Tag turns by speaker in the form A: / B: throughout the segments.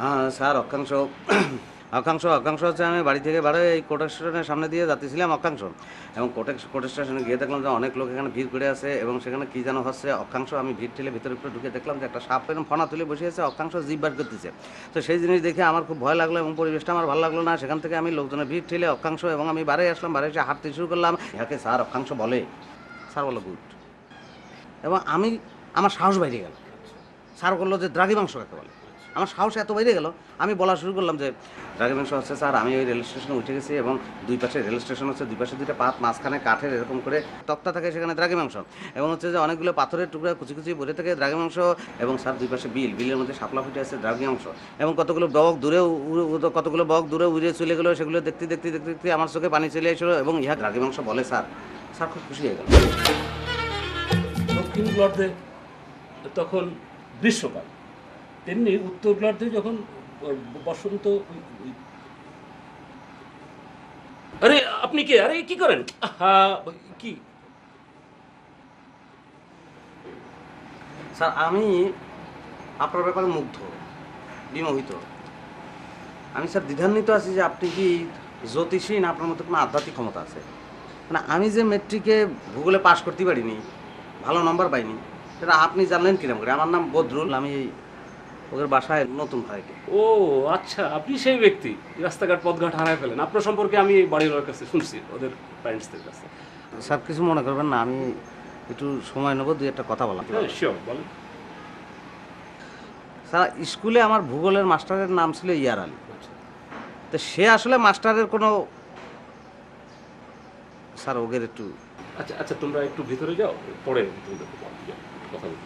A: হ্যাঁ স্যার, অক্ষাংশ। অক্ষাংশ অক্ষাংশ হচ্ছে আমি বাড়ি থেকে বাড়ি এই কোটা স্টেশনের সামনে দিয়ে যাচ্ছিলাম অক্ষাংশ। এবং কোটে কোটা স্টেশনে গিয়ে দেখলাম যে অনেক লোক এখানে ভিড় করে আছে এবং সেখানে কী যেন হচ্ছে, অক্ষাংশ। আমি ভিড় ঠেলে ভিতরে ভিতরে ঢুকে দেখলাম যে একটা সাপ এরকম ফনা তুলে বসে আছে, অক্ষাংশ জিভ বার করতেছে। তো সেই জিনিস দেখে আমার খুব ভয় লাগল এবং পরিবেশটা আমার ভালো লাগল না। সেখান থেকে আমি লোকজনের ভিড় ঠেলে অক্ষাংশ এবং আমি বাড়ি আসলাম বাড়ি এসে হাঁটতে শুরু করলাম। ইহাকে স্যার, অক্ষাংশ বলে। স্যার বলো গুড। এবং আমি, আমার সাহস বাইরে গেল। স্যার বলল যে দ্রাগি মাংস কাকে বলে? আমার সাহস এত বাইরে গেল, আমি বলা শুরু করলাম যে মাংস হচ্ছে স্যার, আমি ওই রেল স্টেশনে উঠে গেছি এবং দুই পাশে রেল স্টেশন হচ্ছে, দুই পাশে দুইটা পাত, মাঝখানে কাঠের এরকম করে তক্তা থাকে সেখানে দ্রাগি মাংস এবং হচ্ছে যে অনেকগুলো পাথরের টুকরা কুচি কুচি ভরে থাকে দ্রাগি মাংস এবং স্যার দুই পাশে বিল, বিলের মধ্যে শাপলা ফুটে আছে দ্রাগি মাংস এবং কতগুলো বক দূরে কতগুলো বক দূরে উড়ে চলে গেলো সেগুলো দেখতে দেখতে দেখতে দেখতে আমার চোখে পানি চলে এসেছিল এবং ইহা দ্রাগি মাংস বলে স্যার। স্যার খুব খুশি হয়ে গেল।
B: দক্ষিণ গোলার্ধে তখন গ্রীষ্মকাল। তেমনি উত্তর গোলার্ধে যখন বসন্ত আরে, আপনি কে? আরে, কি করেন? কি?
A: স্যার, আমি আপনার ব্যাপারে মুগ্ধ, বিমোহিত। আমি, স্যার, দ্বিধান্বিত আছি যে আপনি কি জ্যোতিষী না আপনার মধ্যে কোনো আধ্যাত্মিক ক্ষমতা আছে? মানে আমি যে মেট্রিকে ভূগোলে পাশ করতে পারিনি, ভালো নম্বর পাইনি, সেটা আপনি জানলেন কিরম করে? আমার নাম বদরুল, আমি ওদের বাসায় নতুন ভাইকে।
B: ও আচ্ছা আপনি সেই ব্যক্তি। রাস্তাঘাট পথঘাট হারায় ফেলেন। আপনার সম্পর্কে আমি বাড়ির লোকের কাছে শুনছি ওদের প্যারেন্টসদের কাছে।
A: স্যার কিছু মনে করবেন না আমি একটু সময় নেব দুই একটা কথা বলা
B: হ্যাঁ শিওর বলেন।
A: স্যার স্কুলে আমার ভূগোলের মাস্টারের নাম ছিল ইয়ার আলী।
B: আচ্ছা।
A: তো সে আসলে মাস্টারের কোনো স্যার ওদের একটু
B: আচ্ছা আচ্ছা তোমরা একটু ভিতরে যাও পরে কথা বলি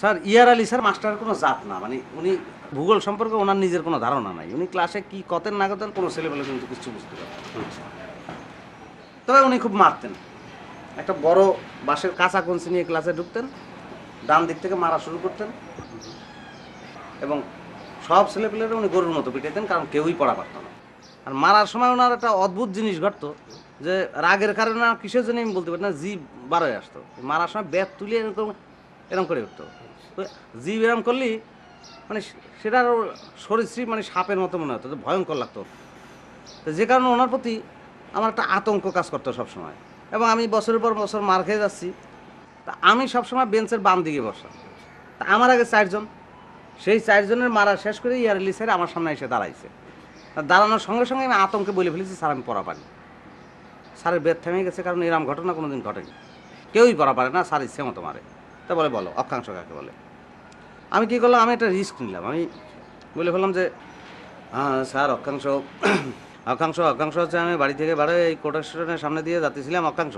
A: স্যার, ইয়ার আলী স্যার মাস্টারের কোনো জাত না মানে উনি ভূগোল সম্পর্কে ওনার নিজের কোনো ধারণা নাই। উনি ক্লাসে কি কতেন না কতেন কোনো ছেলেবেলে কিন্তু কিছু বুঝতে
B: আচ্ছা
A: তবে উনি খুব মারতেন। একটা বড় বাঁশের কাঁচা কঞ্চি নিয়ে ক্লাসে ঢুকতেন, ডান দিক থেকে মারা শুরু করতেন, এবং সব ছেলেপেলেরা উনি গরুর মতো পিটাতেন কারণ কেউই পড়া পারতো না। আর মারার সময় ওনার একটা অদ্ভুত জিনিস ঘটতো, যে রাগের কারণে কিসের জন্য আমি বলতে পারি না জিভ বার হয়ে আসতো। মারার সময় ব্যাগ তুলে এরকম এরকম করে উঠতো। জিভ এরকম করলেই মানে সেটা আরও সরীসৃপ মানে সাপের মতো মনে হতো ভয়ঙ্কর লাগতো। তো যে কারণে ওনার প্রতি আমার একটা আতঙ্ক কাজ করতো সবসময়। এবং আমি বছরের পর বছর মার খেয়ে যাচ্ছি। তা আমি সবসময় বেঞ্চের বাম দিকে বসা তা আমার আগে চারজন। সেই চারজনের মারা শেষ করে ইয়ারলি স্যার আমার সামনে এসে দাঁড়াইছে। দাঁড়ানোর সঙ্গে সঙ্গে আমি আতঙ্কে বলে ফেলেছি, স্যার, আমি পড়া পারি স্যারের বেদ থেমে গেছে, কারণ এরম ঘটনা কোনো দিন ঘটেনি। কেউই পড়া পারে না, স্যার ইচ্ছে মতো মারে। তা বলে বলো, অক্ষাংশ কাকে বলে? আমি কী করলাম, আমি একটা রিস্ক নিলাম। আমি বলে ফেললাম যে হ্যাঁ স্যার, অক্ষাংশ অক্ষাংশ অক্ষাংশ হচ্ছে আমি বাড়ি থেকে বাড়ি এই কোটা স্টেশনের সামনে দিয়ে যাচ্ছিলাম অক্ষাংশ।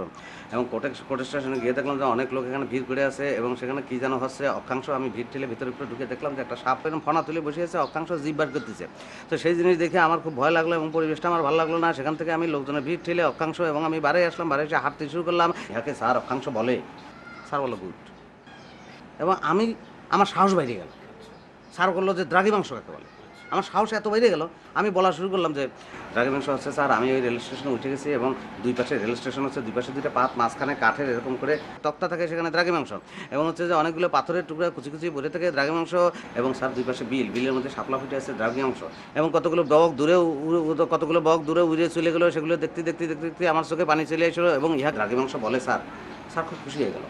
A: এবং কোটে কোটা স্টেশনে গিয়ে দেখলাম যে অনেক লোক এখানে ভিড় করে আছে এবং সেখানে কী যেন হচ্ছে, অক্ষাংশ, আমি ভিড় ঠেলে ভিতরে ভিতরে ঢুকে দেখলাম যে একটা সাপ এরকম ফনা তুলে বসে আছে, অক্ষাংশ জিভ বার করতেছে। তো সেই জিনিস দেখে আমার খুব ভয় লাগল এবং পরিবেশটা আমার ভালো লাগল না। সেখান থেকে আমি লোকজনের ভিড় ঠেলে অক্ষাংশ এবং আমি বাড়ি আসলাম বাড়ি এসে হাঁটতে শুরু করলাম। ইহাকে স্যার, অক্ষাংশ বলে। স্যার বলো, গুড। এবং আমি, আমার সাহস বাইরে গেল। স্যার বলল যে দ্রাগি মাংস কাকে বলে। আমার সাহস এত বাইরে গেল, আমি বলা শুরু করলাম যে দ্রাগি মাংস হচ্ছে স্যার, আমি ওই রেল স্টেশনে উঠে গেছি এবং দুই পাশে রেল স্টেশন হচ্ছে, দুই পাশে দুইটা পাত, মাঝখানে কাঠের এরকম করে তক্তা থাকে সেখানে দ্রাগি মাংস। এবং হচ্ছে যে অনেকগুলো পাথরের টুকরা কুচি কুচি ভরে থাকে দ্রাগি মাংস এবং স্যার দুই পাশে বিল, বিলের মধ্যে শাপলা ফুটে আছে দ্রাগি মাংস। এবং কতগুলো বক দূরে কতগুলো বক দূরে উড়ে চলে গেলো সেগুলো দেখতে দেখতে দেখতে দেখতে আমার চোখে পানি চলে এসেছিল এবং ইহা দ্রাগি মাংস বলে স্যার। স্যার খুব খুশি হয়ে গেল।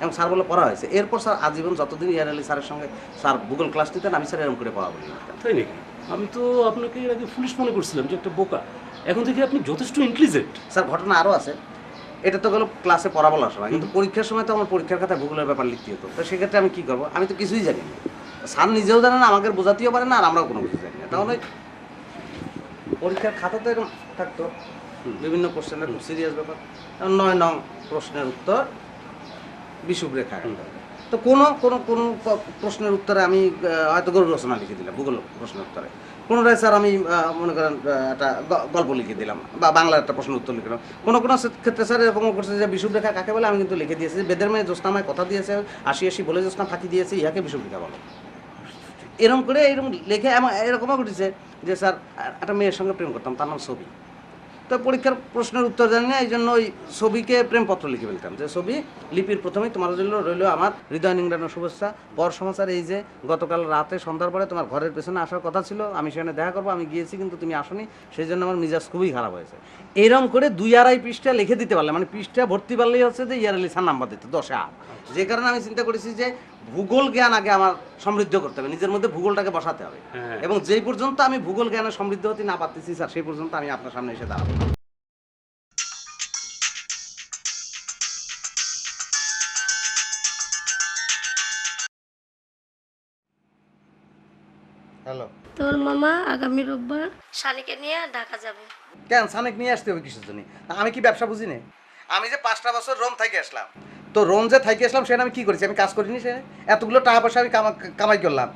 A: এবং স্যার বলে পড়া হয়েছে। এরপর স্যার আজীবন যতদিন ইয়ার আলী স্যারের সঙ্গে স্যার গুগল ক্লাস নিতেন আমি স্যার এরকম করে পড়া বলি। না
B: তাই নাকি? আমি তো আপনাকে এর আগে পুলিশ মনে করছিলাম যে একটা বোকা। এখন থেকে আপনি যথেষ্ট ইন্টেলিজেন্ট
A: স্যার ঘটনা আরও আছে। এটা তো গেলো ক্লাসে পড়া বলার সময়। কিন্তু পরীক্ষার সময় তো আমার পরীক্ষার কথা ভূগোলের ব্যাপার লিখতে হতো। তো সেক্ষেত্রে আমি কী করব? আমি তো কিছুই জানি না। স্যার নিজেও জানে না আমাকে বোঝাতেও পারে না আর আমরাও কোনো কিছু জানি না। তাহলে পরীক্ষার খাতা তো এরকম থাকতো। বিভিন্ন কোশ্চেনের খুব সিরিয়াস ব্যাপার। নয় নং প্রশ্নের উত্তর। বিষুব রেখা তো কোনো কোনো কোনো প্রশ্নের উত্তরে আমি হয়তো গরু রচনা লিখে দিলাম, ভূগোল প্রশ্নের উত্তরে। কোনোটায় স্যার আমি মনে করেন একটা গল্প লিখে দিলাম, বা বাংলার একটা প্রশ্নের উত্তর লিখলাম কোনো কোনো ক্ষেত্রে স্যার এরকম করছে যে বিষুব রেখা কাকে বলে, আমি কিন্তু লিখে দিয়েছি। বেদের মেয়ে জ্যোৎস্নামায় কথা দিয়েছে আশি আশি বলে জ্যোৎস্না ফাঁকি দিয়েছে, ইহাকে বিষুব রেখা বলো। এরকম করে এরকম লেখে এরকমও ঘটেছে যে স্যার একটা মেয়ের সঙ্গে প্রেম করতাম, তার নাম ছবি তো পরীক্ষার প্রশ্নের উত্তর জানি না এই জন্য ওই ছবিকে প্রেমপত্র লিখে ফেলতাম। যে ছবি, লিপির প্রথমেই তোমার জন্য রইল আমার হৃদয় নিংড়ানোর শুভেচ্ছা। পর সমাচার এই যে গতকাল রাতে সন্ধ্যার পরে তোমার ঘরের পেছনে আসার কথা ছিল, আমি সেখানে দেখা করব, আমি গিয়েছি, কিন্তু তুমি আসনি সেই জন্য আমার মিজাজ খুবই খারাপ হয়েছে। এরম করে দুই আড়াই পৃষ্ঠা লিখে দিতে পারলে মানে পৃষ্ঠা ভর্তি পারলেই হচ্ছে যে ইয়ার লিসার নাম্বার দিতে, দশে আট যে কারণে আমি চিন্তা করেছি যে ভূগোল জ্ঞান আগে আমার সমৃদ্ধ করতে হবে। নিজের মধ্যে ভূগোলটাকে বসাতে হবে।
B: হ্যাঁ।
A: এবং যেই পর্যন্ত আমি ভূগোল জ্ঞানে সমৃদ্ধ হতে না পারতেছি স্যার সেই পর্যন্ত আমি আপনার সামনে এসে দাঁড়াবো। হ্যালো।
C: তোর মামা আগামী রোববার শালিকে নিয়ে ঢাকা যাবে।
A: কেন? সানেক নিয়ে আসতে হবে কিসের জন্য? আমি কি ব্যবসা বুঝি না আমি যে পাঁচটা বছর রোম থেকে আসলাম। তো রোম যে থেকে আসলাম সেটা আমি কি করেছি? আমি কাজ করিনি সে। এতগুলো টাকা পয়সা আমি কামাই করলাম।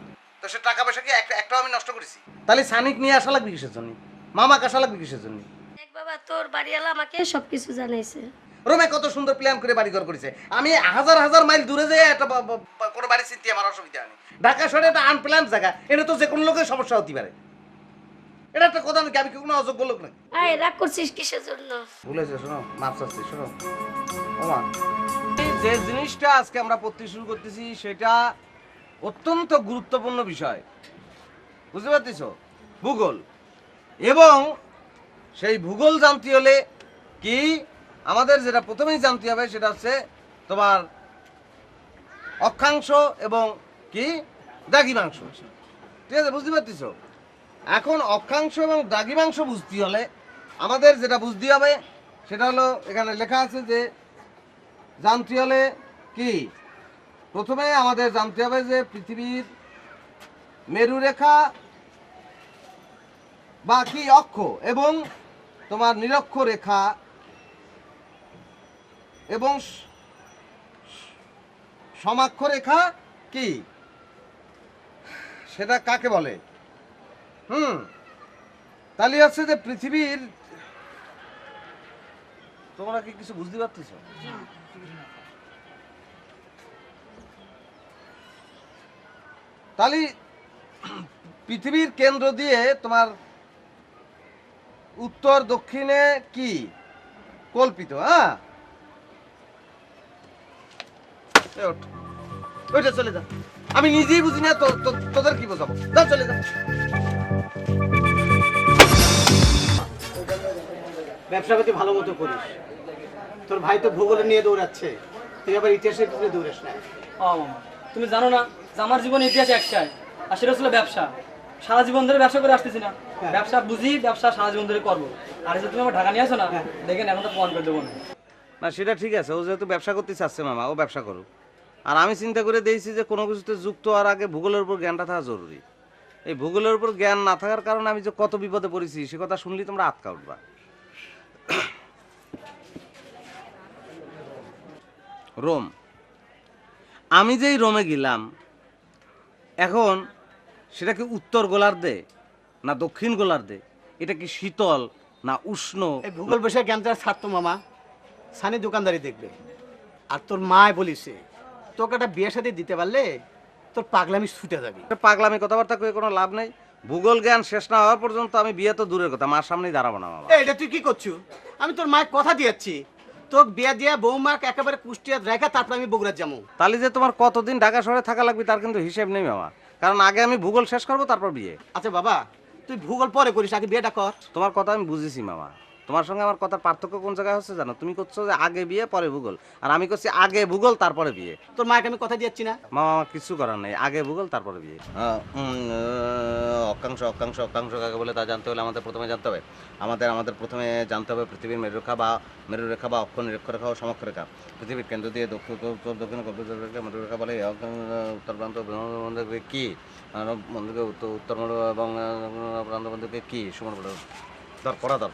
A: তো সে টাকা পয়সা কি একটা একটাও আমি নষ্ট করেছি? তাহলে সানিক নিয়ে আসা লাগবে কিসের জন্য? মামা আসা লাগবে কিসের জন্য?
C: দেখ বাবা তোর বাড়িওয়ালা আমাকে সব কিছু জানাইছে।
A: রোমে কত সুন্দর প্ল্যান করে বাড়ি ঘর করেছে। আমি হাজার হাজার মাইল দূরে যেয়ে একটা কোনো বাড়ি চিনতে আমার অসুবিধা নেই ঢাকা শহরে একটা আনপ্ল্যান জায়গা এটা তো যে কোনো লোকের সমস্যা হতে পারে। এটা একটা কথা নাকি? আমি কি কোনো অযোগ্য লোক নাকি?
C: রাগ করছিস কিসের জন্য?
A: ভুলেছে শোনো মাপ চাচ্ছি শোনো। যে জিনিসটা আজকে আমরা পড়তে শুরু করতেছি, সেটা অত্যন্ত গুরুত্বপূর্ণ বিষয়। বুঝতে পারতেছ? ভূগোল। এবং সেই ভূগোল জানতে হলে কি আমাদের যেটা প্রথমেই জানতে হবে, সেটা হচ্ছে তোমার অক্ষাংশ এবং কি দ্রাঘিমাংশ। ঠিক আছে, বুঝতে পারতেছ? এখন অক্ষাংশ এবং দ্রাঘিমাংশ বুঝতে হলে আমাদের যেটা বুঝতে হবে, সেটা হলো এখানে লেখা আছে যে জানতে হলে কি? প্রথমে আমাদের জানতে হবে যে পৃথিবীর মেরুরেখা বা কি অক্ষ এবং তোমার নিরক্ষ রেখা এবং সমাক্ষ রেখা কি? সেটা কাকে বলে? হুম তাহলে হচ্ছে যে পৃথিবীর তোমরা কি কিছু বুঝতে পারতেছ? তাহলে পৃথিবীর কেন্দ্র দিয়ে তোমার উত্তর দক্ষিণে কি? কল্পিত হ্যাঁ? ওইটা চলে যা। আমি নিজেই বুঝি না তোদের কি বোঝাবো? যা, চলে যা।
D: ব্যবসা পাতি ভালো মতো করিস। তোর ভাই তো ভূগোলে নিয়ে দৌড়াচ্ছে। তুই আবার ইতিহাসের পিছনে দৌড়াস না।
E: ও তুমি জানো না যে আমার জীবনে ইতিহাস একটাই আর সেটা ছিল ব্যবসা। সারা জীবন ধরে ব্যবসা করে আসতেছি না। ব্যবসা বুঝি ব্যবসা সারা জীবন ধরে করব। আর যে তুমি আমার ঢাকা নিয়ে আসো না দেখেন এখন তো প্রমাণ করে দেবো না।
A: না সেটা ঠিক আছে। ও যেহেতু ব্যবসা করতে চাচ্ছে মামা ও ব্যবসা করুক। আর আমি চিন্তা করে দিয়েছি যে কোনো কিছুতে যুক্ত হওয়ার আগে ভূগোলের উপর জ্ঞানটা থাকা জরুরি। এই ভূগোলের উপর জ্ঞান না থাকার কারণে আমি যে কত বিপদে পড়েছি সে কথা শুনলেই তোমরা আটকা উঠবা। রোম। আমি যেই রোমে গেলাম এখন সেটা কি উত্তর গোলার্ধে না দক্ষিণ গোলার্ধে? এটা কি শীতল না উষ্ণ?
D: এই ভূগোল বিষয়ে জ্ঞান তার ছাড়তো মামা সানি দোকানদারি দেখবে। আর তোর মায় বলিছে তোকে একটা বিয়ে সাথে দিতে পারলে তোর পাগলামি ছুটে যাবি।
A: পাগলামি কথাবার্তা কয়ে কোনো লাভ নেই। ভূগোল জ্ঞান শেষ না হওয়া পর্যন্ত আমি বিয়ে তো দূরের কথা মার সামনেই দাঁড়াবো না বাবা
D: এটা তুই কি করছু? আমি তোর মায়ের কথা দিয়েছি। তোকে বিয়ে দিয়ে বৌমাকে একেবারে কুষ্টিয়াত রেখা তারপর আমি বগুড়া যাব
A: তাহলে যে তোমার কতদিন ঢাকা শহরে থাকা লাগবে তার কিন্তু হিসেব নেই মামা। কারণ আগে আমি ভূগোল শেষ করব তারপর বিয়ে।
D: আচ্ছা বাবা তুই ভূগোল পরে করিস আগে বিয়েটা কর।
A: তোমার কথা আমি বুঝেছি মামা। তোমার সঙ্গে আমার কথার পার্থক্য কোন জায়গায় হচ্ছে জানো? তুমি করছ যে আগে বিয়ে পরে ভূগোল। আর আমি করছি আগে ভূগোল তারপরে বিয়ে।
D: তোর মাকে আমি কথা দিচ্ছি না।
A: মা আমার কিছু করার নেই। আগে ভূগোল তারপরে বিয়ে। অক্ষাংশ অক্ষাংশ অক্ষাংশ কাকে বলে তা জানতে হলে আমাদের প্রথমে জানতে হবে। আমাদের আমাদের প্রথমে জানতে হবে পৃথিবীর মেরুরেখা বা মেরুরেখা বা অক্ষ নিরক্ষ রেখা ও সমক্ষ রেখা পৃথিবীর কেন্দ্র দিয়ে দক্ষিণ উত্তর দক্ষিণ কল্পিত রেখা মেরুরেখা বলে উত্তর প্রান্ত বন্ধুকে কি? বন্ধুকে উত্তর উত্তর এবং প্রান্ত বন্ধুকে কি? সমান বলে। ধর করা ধর।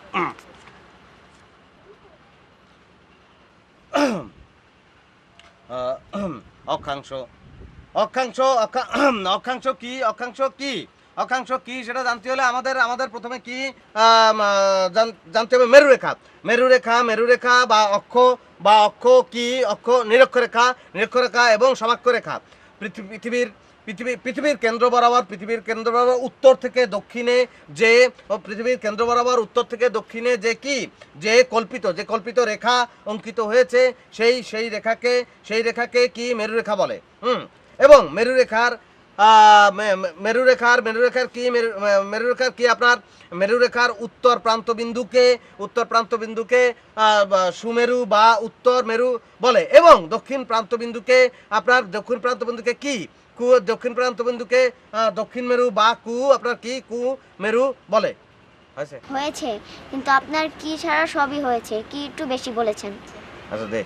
A: অক্ষাংশ। অক্ষাংশ, অক্ষা- অক্ষাংশ কি? অক্ষাংশ কি? অক্ষাংশ কি সেটা জানতে হলে আমাদের আমাদের প্রথমে কি জান- জানতে হবে মেরুরেখা। মেরুরেখা মেরুরেখা বা অক্ষ বা অক্ষ কি? অক্ষ নিরক্ষরেখা নিরক্ষরেখা এবং সমাক্ষরেখা। পৃথিবী- পৃথিবীর পৃথিবী, পৃথিবীর কেন্দ্র বরাবর, পৃথিবীর কেন্দ্র বরাবর উত্তর থেকে দক্ষিণে যে পৃথিবীর কেন্দ্র বরাবর উত্তর থেকে দক্ষিণে যে কি? যে কল্পিত যে কল্পিত রেখা অঙ্কিত হয়েছে, সেই সেই রেখাকে সেই রেখাকে কি মেরুরেখা বলে? হুম। এবং মেরুরেখার মেরুরেখার মেরুরেখার কি মেরুরেখার কি আপনার? মেরুরেখার উত্তর প্রান্ত বিন্দুকে, উত্তর প্রান্ত বিন্দুকে সুমেরু বা উত্তর মেরু বলে। এবং দক্ষিণ প্রান্ত বিন্দুকে আপনার, দক্ষিণ প্রান্ত বিন্দুকে কি? কু দক্ষিণ প্রান্ত বিন্দুকে দক্ষিণ মেরু বা কু আপনার কি কু মেরু বলে? হয়েছে?
F: হয়েছে কিন্তু আপনার কি ছাড়া সবই হয়েছে কি একটু বেশি বলেছেন?
A: আচ্ছা দে।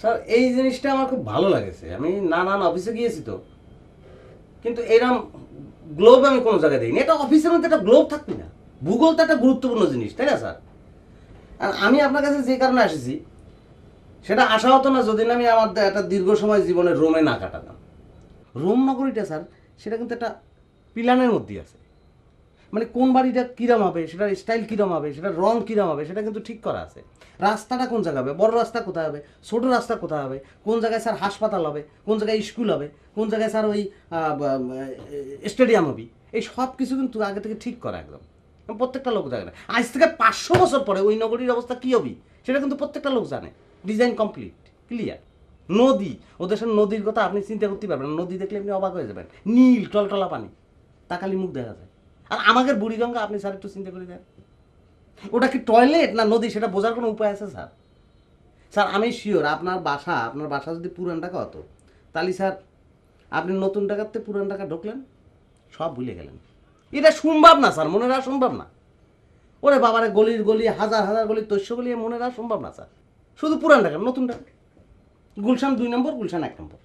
A: স্যার এই জিনিসটা আমার খুব ভালো লাগেছে। আমি নানান অফিসে গিয়েছি তো। কিন্তু এরম গ্লোব আমি কোনো জায়গায় দিইনি। এটা অফিসের মধ্যে একটা গ্লোব থাকবে না। ভূগোল তো একটা গুরুত্বপূর্ণ জিনিস তাই না স্যার? আর আমি আপনার কাছে যে কারণে এসেছি সেটা আশা হতো না যদি না আমি আমার একটা দীর্ঘ সময় জীবনে রোমে না কাটাতাম। রোম নগরীটা স্যার, সেটা কিন্তু একটা প্ল্যানের মধ্যে আছে। মানে কোন বাড়িটা কিরম হবে, সেটার স্টাইল কিরম হবে, সেটার রং কিরম হবে, সেটা কিন্তু ঠিক করা আছে। রাস্তাটা কোন জায়গায় হবে, বড় রাস্তা কোথায় হবে, ছোট রাস্তা কোথায় হবে, কোন জায়গায় স্যার হাসপাতাল হবে, কোন জায়গায় স্কুল হবে, কোন জায়গায় স্যার ওই স্টেডিয়াম হবে, এই সব কিছু কিন্তু আগে থেকে ঠিক করা একদম। প্রত্যেকটা লোক জানে আজ থেকে পাঁচশো বছর পরে ওই নগরীর অবস্থা কী হবে? সেটা কিন্তু প্রত্যেকটা লোক জানে। ডিজাইন কমপ্লিট ক্লিয়ার নদী, ও দেশের নদীর কথা আপনি চিন্তা করতে পারবেন। নদী দেখলে আপনি অবাক হয়ে যাবেন। নীল, টলটলা পানি। তাকালি মুখ দেখা যায়। আর আমাদের বুড়িগঙ্গা, আপনি স্যার একটু চিন্তা করে দেন ওটা কি টয়লেট না নদী, সেটা বোঝার কোনো উপায় আছে, স্যার? স্যার, আমি শিওর আপনার বাসা আপনার বাসা যদি পুরান টাকা হতো, তাহলে স্যার, আপনি নতুন টাকাতে পুরান টাকা ঢুকলেন, সব ভুলে গেলেন। এটা সম্ভব না, স্যার, মনে রাখা সম্ভব না। ওরে বাবারে, গলির গলি, হাজার হাজার গলির তৈশ্য গলি, মনে রাখা সম্ভব না, স্যার। শুধু পুরান টাকা নতুন টাকা গুলশান দুই নম্বর, গুলশান এক নম্বর।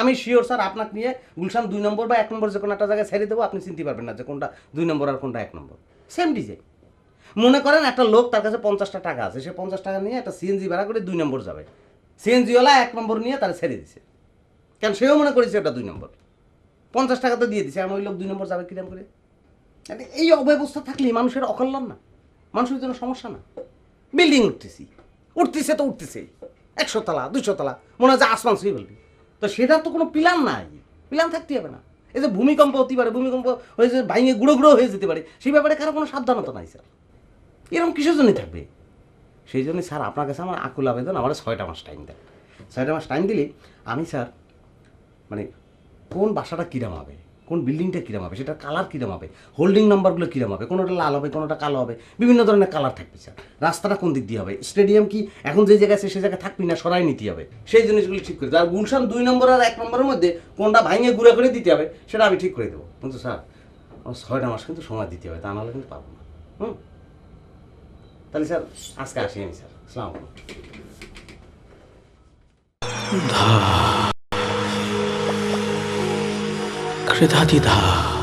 A: আমি শিওর স্যার, আপনাকে নিয়ে গুলশান দুই নম্বর বা এক নম্বর যে কোনো একটা জায়গায় ছেড়ে দেবো, আপনি চিনতে পারবেন না যে কোনটা দুই নম্বর আর কোনটা এক নম্বর। সেম ডিজাইন মনে করেন একটা লোক তার কাছে পঞ্চাশটা টাকা আছে, সে পঞ্চাশ টাকা নিয়ে একটা সিএনজি ভাড়া করে দুই নম্বর যাবে। সিএনজিওয়ালা এক নম্বর নিয়ে তারা ছেড়ে দিছে। কেন সেও মনে করেছে ওটা দুই নম্বর। পঞ্চাশ টাকা তো দিয়ে দিছে, আমি ওই লোক দুই নম্বর যাবে কিরম করে? এই অব্যবস্থা থাকলে মানুষের অকল্যাণ না। মানুষের জন্য সমস্যা না। বিল্ডিং উঠতেছি। উঠতেছে তো উঠতেছে। একশো তলা দুশো তলা, মনে হয় আসমান ছুঁয়ে বলবি তো সেটার তো কোনো প্ল্যান নাই। প্ল্যান থাকতে হবে না। এই যে ভূমিকম্প হতে পারে, ভূমিকম্প হয়ে যে ভাঙে গুঁড়ো গুঁড়ো হয়ে যেতে পারে, সেই ব্যাপারে কারও কোনো সাবধানতা নাই, স্যার। এরকম কিসের জন্যই থাকবে? সেই জন্যই, স্যার, আপনার কাছে আমার আকুল আবেদন, আমার ছয়টা মাস টাইম দেন। ছয়টা মাস টাইম দিলে আমি, স্যার মানে কোন বাসাটা কিরাম হবে? কোন বিল্ডিংটা কিরাম হবে? সেটার কালার কিরাম হবে? হোল্ডিং নাম্বারগুলো কিরাম হবে? কোনোটা লাল হবে, কোনোটা কালো হবে? বিভিন্ন ধরনের কালার থাকবে স্যার রাস্তাটা কোন দিক দিয়ে হবে? স্টেডিয়াম কি এখন যে জায়গায় আছে, সে জায়গায় থাকবি না? সরাই নিতে হবে। সেই জিনিসগুলো ঠিক করে আর গুলশান দুই নম্বর আর এক নম্বরের মধ্যে কোনটা ভাঙে, গুঁড়া করে দিতে হবে, সেটা আমি ঠিক করে দেবো। কিন্তু স্যার আমার ছয়টা মাস কিন্তু সময় দিতে হবে, তা নাহলে কিন্তু পাবো না। হুম? তাহলে স্যার আজকে আসি আমি স্যার আসসালামু 可
G: 是他抵达。